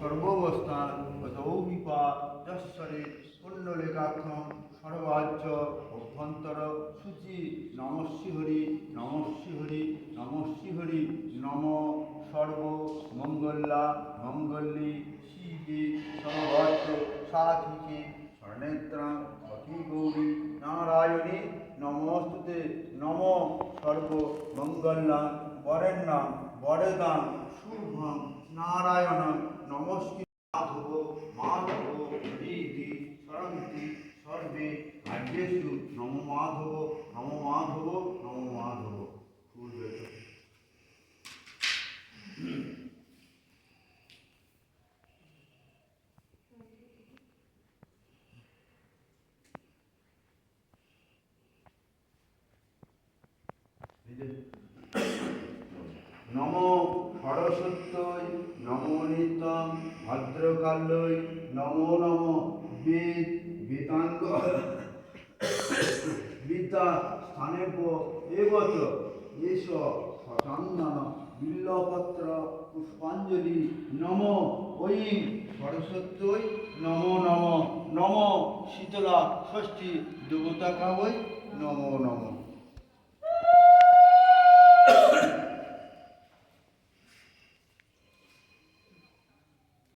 সর্ববস্থান দৌবিপা যশ্বরে কুণ্ডলেকাক্ষম সর্বাজ্য অভ্যন্তর সূচি নমস্বি হরি নমস্বি হরি নম সর্ব মঙ্গলা মঙ্গলী শিবে সর্বাত্র সাধিকে স্বর্ণেত্রা অতি গৌরী নারায়ণী নমস্তুতে নম সর্ব মঙ্গলা বরেণ্যাম বরেদান শুভম নারায়ণ নমস্কৃত মাধব মাধব হরিদি সরন্তি সর্বে রাজ্যেষু নম মাধব নম মাধব নম মাধব ফুল বেরোচ্ছে। নম সরস্বত্যই নম নিত্যম ভদ্রকাল্যই নম নম বেদ বেদাঙ্গ বিদ্যা স্থানেব এবচ এস শতাঙ্গন বিল্লপত্র পুষ্পাঞ্জলি। নম ঐং সরস্বত্যই নম নম নম শীতলা ষষ্ঠী দেবতা কাবৈ, নম নম।